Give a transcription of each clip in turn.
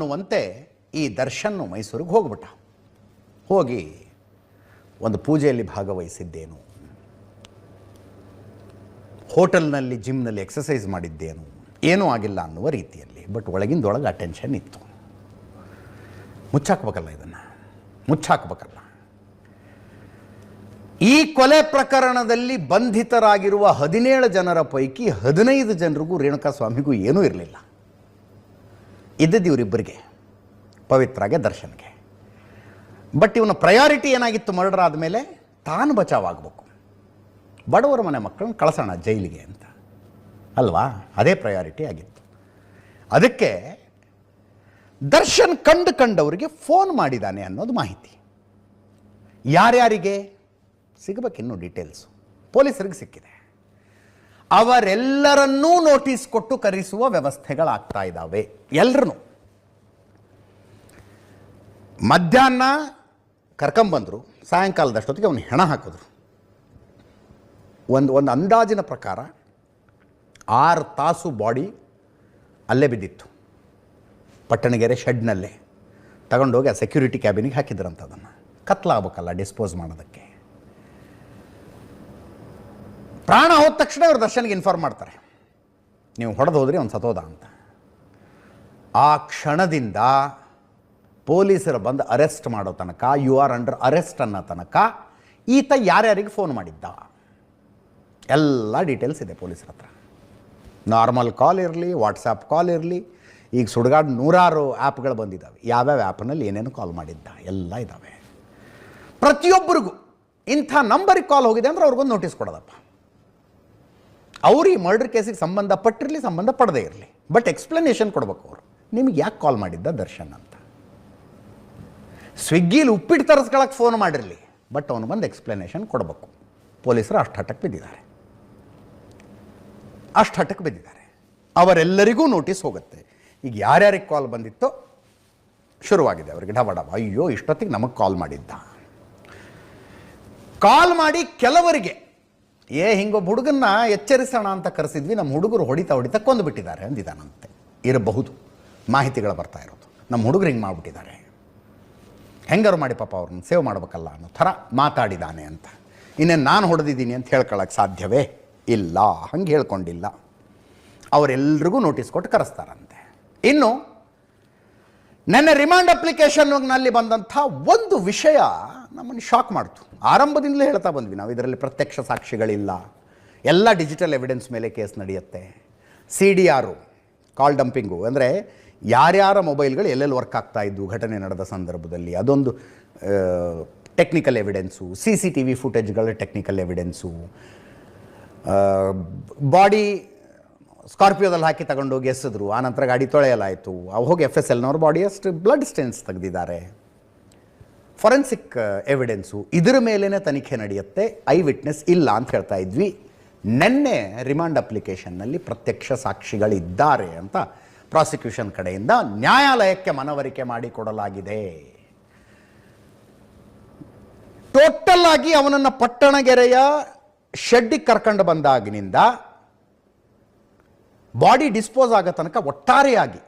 ಅನ್ನುವಂತೆ ಈ ದರ್ಶನ್ ಮೈಸೂರಿಗೆ ಹೋಗ್ಬಿಟ್ಟ. ಹೋಗಿ ಒಂದು ಪೂಜೆಯಲ್ಲಿ ಭಾಗವಹಿಸಿದ್ದೇನು. ಹೋಟೆಲ್ನಲ್ಲಿ, ಜಿಮ್ನಲ್ಲಿ ಎಕ್ಸಸೈಸ್ ಮಾಡಿದ್ದೇನು. ಏನೂ ಆಗಿಲ್ಲ ಅನ್ನುವ ರೀತಿಯಲ್ಲಿ, ಬಟ್ ಒಳಗಿಂದೊಳಗೆ ಆ ಟೆನ್ಷನ್ ಇತ್ತು. ಮುಚ್ಚಾಕ್ಬೇಕಲ್ಲ ಇದನ್ನು? ಮುಚ್ಚಾಕ್ಬೇಕಲ್ಲ. ಈ ಕೊಲೆ ಪ್ರಕರಣದಲ್ಲಿ ಬಂಧಿತರಾಗಿರುವ ಹದಿನೇಳು ಜನರ ಪೈಕಿ ಹದಿನೈದು ಜನರಿಗೂ ರೇಣುಕಾ ಸ್ವಾಮಿಗೂ ಏನೂ ಇರಲಿಲ್ಲ. ಇದ್ದದ್ದು ಇವರಿಬ್ಬರಿಗೆ ಪವಿತ್ರಾಗೆ ದರ್ಶನ್ಗೆ. ಬಟ್ ಇವನ ಪ್ರಯಾರಿಟಿ ಏನಾಗಿತ್ತು ಮರ್ಡರ್ ಆದಮೇಲೆ ತಾನು ಬಚಾವಾಗಬೇಕು. ಬಡವರ ಮನೆ ಮಕ್ಕಳನ್ನ ಕಳಿಸೋಣ ಜೈಲಿಗೆ ಅಂತ. ಅಲ್ವಾ? ಅದೇ ಪ್ರಯಾರಿಟಿ ಆಗಿತ್ತು. ಅದಕ್ಕೆ ದರ್ಶನ್ ಕಂಡು ಕಂಡವರಿಗೆ ಫೋನ್ ಮಾಡಿದ್ದಾನೆ ಅನ್ನೋದು ಮಾಹಿತಿ. ಯಾರ್ಯಾರಿಗೆ? ಸಿಗಬೇಕಿನ್ನೂ ಡೀಟೇಲ್ಸು ಪೊಲೀಸರಿಗೆ ಸಿಕ್ಕಿದೆ. ಅವರೆಲ್ಲರನ್ನೂ ನೋಟಿಸ್ ಕೊಟ್ಟು ಕರೆಸುವ ವ್ಯವಸ್ಥೆಗಳಾಗ್ತಾ ಇದ್ದಾವೆ ಎಲ್ಲರೂ ಮಧ್ಯಾಹ್ನ ಕರ್ಕೊಂಬಂದರು, ಸಾಯಂಕಾಲದಷ್ಟೊತ್ತಿಗೆ ಅವನು ಹೆಣ ಹಾಕಿದ್ರು. ಒಂದು ಒಂದು ಅಂದಾಜಿನ ಪ್ರಕಾರ ಆರು ತಾಸು ಬಾಡಿ ಅಲ್ಲೇ ಬಿದ್ದಿತ್ತು. ಪಟ್ಟಣಗೆರೆ ಶೆಡ್ನಲ್ಲೇ. ತಗೊಂಡೋಗಿ ಆ ಸೆಕ್ಯೂರಿಟಿ ಕ್ಯಾಬಿನಿಗೆ ಹಾಕಿದ್ರಂತ ಅದನ್ನು ಕತ್ಲಾಗಬೇಕಲ್ಲ ಡಿಸ್ಪೋಸ್ ಮಾಡೋದಕ್ಕೆ. ಪ್ರಾಣ ಹೋದ ತಕ್ಷಣ ಇವ್ರು ದರ್ಶನಿಗೆ ಇನ್ಫಾರ್ಮ್ ಮಾಡ್ತಾರೆ. ನೀವು ಹೊಡೆದು ಹೋದ್ರಿ, ಅವ್ನು ಸತೋದ ಅಂತ. ಆ ಕ್ಷಣದಿಂದ ಪೊಲೀಸರು ಬಂದು ಅರೆಸ್ಟ್ ಮಾಡೋ ತನಕ ಯು ಆರ್ ಅಂಡರ್ ಅರೆಸ್ಟ್ ಅನ್ನೋ ತನಕ ಈತ ಯಾರ್ಯಾರಿಗೆ ಫೋನ್ ಮಾಡಿದ್ದ? ಎಲ್ಲ ಡೀಟೇಲ್ಸ್ ಇದೆ ಪೊಲೀಸರ ಹತ್ರ. ನಾರ್ಮಲ್ ಕಾಲ್ ಇರಲಿ ವಾಟ್ಸಪ್ ಕಾಲ್ ಇರಲಿ, ಈಗ ಸುಡುಗಾಡು ನೂರಾರು ಆ್ಯಪ್ಗಳು ಬಂದಿದ್ದಾವೆ ಯಾವ್ಯಾವ ಆ್ಯಪ್ನಲ್ಲಿ ಏನೇನು ಕಾಲ್ ಮಾಡಿದ್ದ? ಎಲ್ಲ ಇದ್ದಾವೆ ಪ್ರತಿಯೊಬ್ಬರಿಗೂ ಇಂಥ ನಂಬರಿಗೆ ಕಾಲ್ ಹೋಗಿದೆ ಅಂದ್ರೆ ಅವ್ರಿಗೊಂದು ನೋಟಿಸ್ ಕೊಡೋದಪ್ಪ. ಅವ್ರು ಈ ಮರ್ಡರ್ ಕೇಸಿಗೆ ಸಂಬಂಧಪಟ್ಟಿರಲಿ ಸಂಬಂಧ ಪಡದೇ ಇರಲಿ. ಬಟ್ ಎಕ್ಸ್ಪ್ಲನೇಷನ್ ಕೊಡ್ಬೇಕು ಅವರು. ನಿಮ್ಗೆ ಯಾಕೆ ಕಾಲ್ ಮಾಡಿದ್ದ ದರ್ಶನ್ ಅಂತ? ಸ್ವಿಗ್ಗಿಲಿ ಉಪ್ಪಿಟ್ಟು ತರಿಸ್ಕೊಳಕ್ಕೆ ಫೋನ್ ಮಾಡಿರಲಿ. ಬಟ್ ಅವನು ಬಂದು ಎಕ್ಸ್ಪ್ಲನೇಷನ್ ಕೊಡಬೇಕು. ಪೊಲೀಸರು ಅಷ್ಟು ಹಠಕ್ಕೆ ಬಿದ್ದಿದ್ದಾರೆ. ಅಷ್ಟು ಹಠಕ್ಕೆ ಬಿದ್ದಿದ್ದಾರೆ. ಅವರೆಲ್ಲರಿಗೂ ನೋಟಿಸ್ ಹೋಗುತ್ತೆ. ಈಗ ಯಾರ್ಯಾರಿಗೆ ಕಾಲ್ ಬಂದಿತ್ತೋ, ಶುರುವಾಗಿದೆ ಅವರಿಗೆ. ಡಬ ಡಬ. ಅಯ್ಯೋ, ಇಷ್ಟೊತ್ತಿಗೆ ನಮಗೆ ಕಾಲ್ ಮಾಡಿದ್ದ. ಕಾಲ್ ಮಾಡಿ ಕೆಲವರಿಗೆ. ಏ, ಹಿಂಗೊಬ್ಬ ಹುಡುಗನ್ನ ಎಚ್ಚರಿಸೋಣ ಅಂತ ಕರೆಸಿದ್ವಿ, ನಮ್ಮ ಹುಡುಗರು ಹೊಡಿತಾ ಹೊಡಿತಾ ಕೊಂದು ಬಿಟ್ಟಿದ್ದಾರೆ ಅಂದಿದ್ದಾನಂತೆ. ಇರಬಹುದು. ಮಾಹಿತಿಗಳು ಬರ್ತಾ ಇರೋದು. ನಮ್ಮ ಹುಡುಗರು ಹಿಂಗೆ ಮಾಡಿಬಿಟ್ಟಿದ್ದಾರೆ. ಹೆಂಗಾರು ಮಾಡಿ ಪಾಪ ಅವ್ರನ್ನ ಸೇವ್ ಮಾಡಬೇಕಲ್ಲ ಅನ್ನೋ ಥರ ಮಾತಾಡಿದ್ದಾನೆ ಅಂತ. ಇನ್ನೇನು ನಾನು ಹೊಡೆದಿದ್ದೀನಿ ಅಂತ ಹೇಳ್ಕೊಳಕ್ಕೆ ಸಾಧ್ಯವೇ ಇಲ್ಲ. ಹಂಗೆ ಹೇಳ್ಕೊಂಡಿಲ್ಲ. ಅವರೆಲ್ರಿಗೂ ನೋಟಿಸ್ ಕೊಟ್ಟು ಕರೆಸ್ತಾರಂತೆ. ಇನ್ನು, ನನ್ನ ರಿಮಾಂಡ್ ಅಪ್ಲಿಕೇಶನ್ನಲ್ಲಿ ಬಂದಂಥ ಒಂದು ವಿಷಯ ನಮ್ಮನ್ನು ಶಾಕ್ ಮಾಡ್ತು. ಆರಂಭದಿಂದಲೇ ಹೇಳ್ತಾ ಬಂದ್ವಿ ನಾವು, ಇದರಲ್ಲಿ ಪ್ರತ್ಯಕ್ಷ ಸಾಕ್ಷಿಗಳಿಲ್ಲ. ಎಲ್ಲ ಡಿಜಿಟಲ್ ಎವಿಡೆನ್ಸ್ ಮೇಲೆ ಕೇಸ್ ನಡೆಯುತ್ತೆ. C D R call dumping ಅಂದರೆ ಯಾರ್ಯಾರ ಮೊಬೈಲ್ಗಳು ಎಲ್ಲೆಲ್ಲಿ ವರ್ಕ್ ಆಗ್ತಾ ಇದ್ವು ಘಟನೆ ನಡೆದ ಸಂದರ್ಭದಲ್ಲಿ. ಅದೊಂದು technical evidence C C T V ಫುಟೇಜ್ಗಳ technical evidence body ಸ್ಕಾರ್ಪಿಯೋದಲ್ಲಿ ಹಾಕಿ ತಗೊಂಡೋಗಿ ಎಸೆದ್ರು ಆನಂತರ ಗಾಡಿ ತೊಳೆಯಲಾಯಿತು. ಅವು ಹೋಗಿ ಎಫ್ ಎಸ್ ಎಲ್ನವ್ರ ಬಾಡಿ ಅಷ್ಟು ಬ್ಲಡ್ ಸ್ಟೇನ್ಸ್ ತೆಗೆದಿದ್ದಾರೆ. ಫೊರೆನ್ಸಿಕ್ ಎವಿಡೆನ್ಸು ಇದರ ಮೇಲೇ ತನಿಖೆ ನಡೆಯುತ್ತೆ. ಐ ವಿಟ್ನೆಸ್ ಇಲ್ಲ ಅಂತ ಹೇಳ್ತಾ ಇದ್ವಿ. ನಿನ್ನೆ ರಿಮಾಂಡ್ ಅಪ್ಲಿಕೇಶನ್ನಲ್ಲಿ ಪ್ರತ್ಯಕ್ಷ ಸಾಕ್ಷಿಗಳಿದ್ದಾರೆ ಅಂತ ಪ್ರಾಸಿಕ್ಯೂಷನ್ ಕಡೆಯಿಂದ ನ್ಯಾಯಾಲಯಕ್ಕೆ ಮನವರಿಕೆ ಮಾಡಿಕೊಡಲಾಗಿದೆ ಟೋಟಲ್ ಆಗಿ ಅವನನ್ನು ಪಟ್ಟಣಗೆರೆಯ ಶೆಡ್ಡಿಗೆ ಕರ್ಕೊಂಡು ಬಂದಾಗಿನಿಂದ ಬಾಡಿ ಡಿಸ್ಪೋಸ್ ಆಗೋ ತನಕ ಒಟ್ಟಾರೆಯಾಗಿ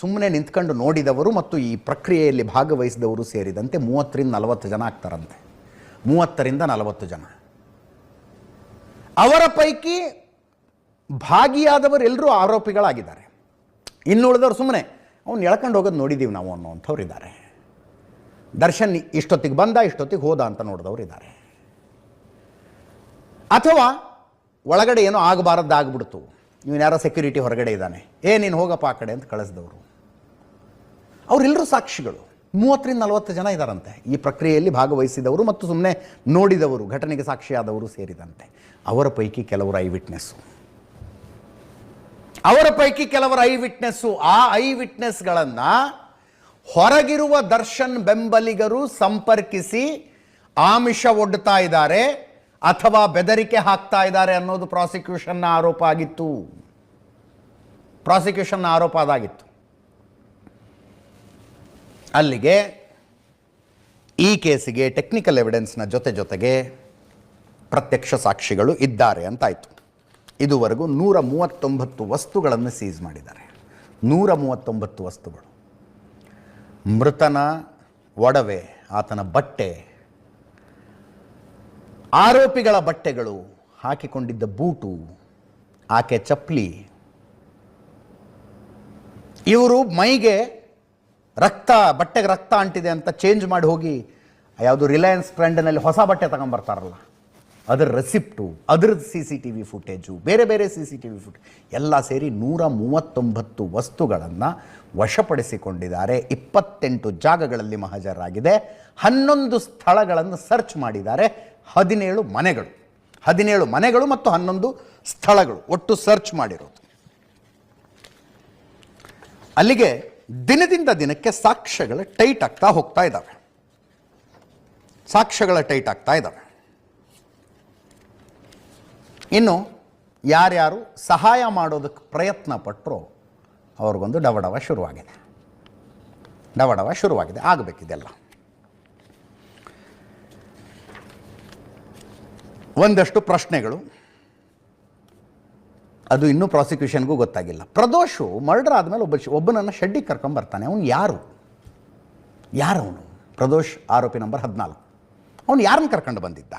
ಸುಮ್ಮನೆ ನಿಂತ್ಕೊಂಡು ನೋಡಿದವರು ಮತ್ತು ಈ ಪ್ರಕ್ರಿಯೆಯಲ್ಲಿ ಭಾಗವಹಿಸಿದವರು ಸೇರಿದಂತೆ ಮೂವತ್ತರಿಂದ ನಲವತ್ತು ಜನ ಆಗ್ತಾರಂತೆ. ಮೂವತ್ತರಿಂದ ನಲವತ್ತು ಜನ. ಅವರ ಪೈಕಿ ಭಾಗಿಯಾದವರೆಲ್ಲರೂ ಆರೋಪಿಗಳಾಗಿದ್ದಾರೆ. ಇನ್ನುಳಿದವರು ಸುಮ್ಮನೆ, ಅವ್ನು ಎಳ್ಕೊಂಡು ಹೋಗೋದು ನೋಡಿದ್ದೀವಿ ನಾವು ಅನ್ನೋವಂಥವ್ರು ಇದ್ದಾರೆ. ದರ್ಶನ್ ಇಷ್ಟೊತ್ತಿಗೆ ಬಂದ, ಇಷ್ಟೊತ್ತಿಗೆ ಹೋದ ಅಂತ ನೋಡಿದವರು ಇದ್ದಾರೆ. ಅಥವಾ ಒಳಗಡೆ ಏನೋ ಆಗಬಾರದ್ದು ಆಗ್ಬಿಡ್ತು ಇವನು ಯಾರೋ ಸೆಕ್ಯೂರಿಟಿ ಹೊರಗಡೆ ಇದ್ದಾನೆ. ಏ, ನೀನು ಹೋಗಪ್ಪ ಆ ಕಡೆ ಅಂತ ಕಳಿಸಿದವರು. ಅವರೆಲ್ಲರೂ ಸಾಕ್ಷಿಗಳು. ಮೂವತ್ತರಿಂದ ನಲವತ್ತು ಜನ ಇದ್ದಾರಂತೆ ಈ ಪ್ರಕ್ರಿಯೆಯಲ್ಲಿ ಭಾಗವಹಿಸಿದವರು ಮತ್ತು ಸುಮ್ಮನೆ ನೋಡಿದವರು, ಘಟನೆಗೆ ಸಾಕ್ಷಿಯಾದವರು ಸೇರಿದಂತೆ. ಅವರ ಪೈಕಿ ಕೆಲವರು ಐ ವಿಟ್ನೆಸ್ಸು. ಅವರ ಪೈಕಿ ಕೆಲವರು ಐ ವಿಟ್ನೆಸ್ಸು. ಆ ಐ ವಿಟ್ನೆಸ್ಗಳನ್ನು ಹೊರಗಿರುವ ದರ್ಶನ್ ಬೆಂಬಲಿಗರು ಸಂಪರ್ಕಿಸಿ ಆಮಿಷ ಒಡ್ತಾ ಇದ್ದಾರೆ. ಅಥವಾ ಬೆದರಿಕೆ ಹಾಕ್ತಾ ಇದ್ದಾರೆ ಅನ್ನೋದು ಪ್ರಾಸಿಕ್ಯೂಷನ್ನ ಆರೋಪ ಆಗಿತ್ತು. ಪ್ರಾಸಿಕ್ಯೂಷನ್ನ ಆರೋಪ ಅದಾಗಿತ್ತು. ಅಲ್ಲಿಗೆ ಈ ಕೇಸಿಗೆ ಟೆಕ್ನಿಕಲ್ ಎವಿಡೆನ್ಸ್ನ ಜೊತೆ ಜೊತೆಗೆ ಪ್ರತ್ಯಕ್ಷ ಸಾಕ್ಷಿಗಳು ಇದ್ದಾರೆ ಅಂತಾಯಿತು. ಇದುವರೆಗೂ ನೂರ ಮೂವತ್ತೊಂಬತ್ತು ವಸ್ತುಗಳನ್ನು ಸೀಸ್ ಮಾಡಿದ್ದಾರೆ. ನೂರ ಮೂವತ್ತೊಂಬತ್ತು ವಸ್ತುಗಳು. ಮೃತನ ಒಡವೆ, ಆತನ ಬಟ್ಟೆ ಆರೋಪಿಗಳ ಬಟ್ಟೆಗಳು ಹಾಕಿಕೊಂಡಿದ್ದ ಬೂಟು, ಆಕೆ ಚಪ್ಪಲಿ. ಇವರು ಮೈಗೆ ರಕ್ತ, ಬಟ್ಟೆಗೆ ರಕ್ತ ಅಂಟಿದೆ ಅಂತ ಚೇಂಜ್ ಮಾಡಿ ಹೋಗಿ ಯಾವುದು ರಿಲಯನ್ಸ್ ಟ್ರೆಂಡ್ನಲ್ಲಿ ಹೊಸ ಬಟ್ಟೆ ತಗೊಂಬರ್ತಾರಲ್ಲ, ಅದರ ರೆಸಿಪ್ಟು ಅದ್ರದ್ದು C C T V footage ಬೇರೆ ಬೇರೆ C C T V footage ಎಲ್ಲ ಸೇರಿ ನೂರ ಮೂವತ್ತೊಂಬತ್ತು ವಸ್ತುಗಳನ್ನು ವಶಪಡಿಸಿಕೊಂಡಿದ್ದಾರೆ. ಇಪ್ಪತ್ತೆಂಟು ಜಾಗಗಳಲ್ಲಿ ಮಹಜರಾಗಿದೆ. ಹನ್ನೊಂದು ಸ್ಥಳಗಳನ್ನು ಸರ್ಚ್ ಮಾಡಿದ್ದಾರೆ. ಹದಿನೇಳು ಮನೆಗಳು. ಹದಿನೇಳು ಮನೆಗಳು ಮತ್ತು ಹನ್ನೊಂದು ಸ್ಥಳಗಳು. ಒಟ್ಟು ಸರ್ಚ್ ಮಾಡಿರೋದು. ಅಲ್ಲಿಗೆ ದಿನದಿಂದ ದಿನಕ್ಕೆ ಸಾಕ್ಷ್ಯಗಳು ಟೈಟ್ ಆಗ್ತಾ ಹೋಗ್ತಾ ಇದ್ದಾವೆ ಸಾಕ್ಷ್ಯಗಳ ಟೈಟ್ ಆಗ್ತಾ ಇದ್ದಾವೆ ಇನ್ನು ಯಾರ್ಯಾರು ಸಹಾಯ ಮಾಡೋದಕ್ಕೆ ಪ್ರಯತ್ನ ಪಟ್ಟರೋ ಅವ್ರಿಗೊಂದು ಡವಡವ ಶುರುವಾಗಿದೆ. ಡವಡವ ಶುರುವಾಗಿದೆ. ಆಗಬೇಕಿದೆಲ್ಲ. ಒಂದಷ್ಟು ಪ್ರಶ್ನೆಗಳು. ಅದು ಇನ್ನೂ ಪ್ರಾಸಿಕ್ಯೂಷನ್ಗೂ ಗೊತ್ತಾಗಿಲ್ಲ. ಪ್ರದೋಷು ಮರ್ಡರ್ ಆದಮೇಲೆ ಒಬ್ಬ ಒಬ್ಬನನ್ನು ಶೆಡ್ಡಿಗೆ ಕರ್ಕೊಂಬರ್ತಾನೆ ಅವನು ಯಾರು? ಯಾರು ಅವನು? ಪ್ರದೋಷ್ ಆರೋಪಿ ನಂಬರ್ ಹದಿನಾಲ್ಕು. ಅವನು ಯಾರನ್ನು ಕರ್ಕೊಂಡು ಬಂದಿದ್ದ?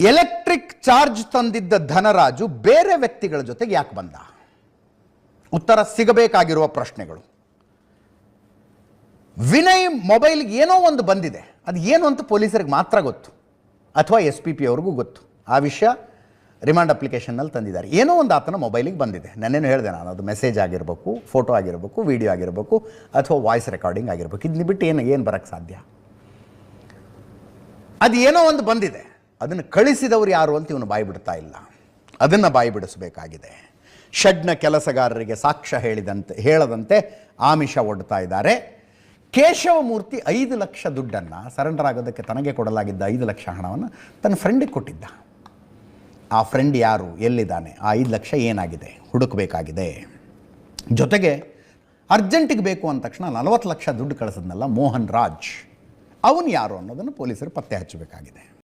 ಎಲೆಕ್ಟ್ರಿಕ್ ಚಾರ್ಜ್ ತಂದಿದ್ದ ಧನರಾಜು ಬೇರೆ ವ್ಯಕ್ತಿಗಳ ಜೊತೆಗೆ ಯಾಕೆ ಬಂದ? ಉತ್ತರ ಸಿಗಬೇಕಾಗಿರುವ ಪ್ರಶ್ನೆಗಳು. ವಿನಯ್ ಮೊಬೈಲ್ಗೆ ಏನೋ ಒಂದು ಬಂದಿದೆ. ಅದು ಏನು ಅಂತ ಪೊಲೀಸರಿಗೆ ಮಾತ್ರ ಗೊತ್ತು. ಅಥವಾ ಎಸ್ ಪಿ ಪಿ ಅವ್ರಿಗೂ ಗೊತ್ತು. ಆ ವಿಷಯ ರಿಮಾಂಡ್ ಅಪ್ಲಿಕೇಶನ್ನಲ್ಲಿ ತಂದಿದ್ದಾರೆ. ಏನೋ ಒಂದು ಆತನ ಮೊಬೈಲಿಗೆ ಬಂದಿದೆ. ನಾನೇನು ಹೇಳಿದೆ ನಾನು, ಅದು ಮೆಸೇಜ್ ಆಗಿರಬೇಕು, ಫೋಟೋ ಆಗಿರಬೇಕು, ವಿಡಿಯೋ ಆಗಿರಬೇಕು, ಅಥವಾ ವಾಯ್ಸ್ ರೆಕಾರ್ಡಿಂಗ್ ಆಗಿರಬೇಕು. ಇದನ್ನ ಬಿಟ್ಟು ಏನು ಏನು ಬರೋಕ್ಕೆ ಸಾಧ್ಯ? ಅದು ಏನೋ ಒಂದು ಬಂದಿದೆ. ಅದನ್ನು ಕಳಿಸಿದವರು ಯಾರು ಅಂತ ಇವನು ಬಾಯಿ ಬಿಡ್ತಾ ಇಲ್ಲ. ಅದನ್ನು ಬಾಯಿ ಬಿಡಿಸಬೇಕಾಗಿದೆ. ಷಡ್ನ ಕೆಲಸಗಾರರಿಗೆ ಸಾಕ್ಷ್ಯ ಹೇಳಿದಂತೆ, ಹೇಳದಂತೆ ಆಮಿಷ ಒಡ್ತಾ ಇದ್ದಾರೆ. ಕೇಶವಮೂರ್ತಿ ಐದು ಲಕ್ಷ ದುಡ್ಡನ್ನು ಸರೆಂಡರ್ ಆಗೋದಕ್ಕೆ ತನಗೆ ಕೊಡಲಾಗಿದ್ದ ಐದು ಲಕ್ಷ ಹಣವನ್ನು ತನ್ನ ಫ್ರೆಂಡಿಗೆ ಕೊಟ್ಟಿದ್ದ. ಆ ಫ್ರೆಂಡ್ ಯಾರು? ಎಲ್ಲಿದ್ದಾನೆ? ಆ ಐದು ಲಕ್ಷ ಏನಾಗಿದೆ? ಹುಡುಕಬೇಕಾಗಿದೆ. ಜೊತೆಗೆ ಅರ್ಜೆಂಟಿಗೆ ಬೇಕು ಅಂದ ತಕ್ಷಣ ನಲವತ್ತು ಲಕ್ಷ ದುಡ್ಡು ಕಳಿಸಿದ್ನಲ್ಲ ಮೋಹನ್ ರಾಜ್. ಅವನು ಯಾರು ಅನ್ನೋದನ್ನು ಪೊಲೀಸರು ಪತ್ತೆ ಹಚ್ಚಬೇಕಾಗಿದೆ.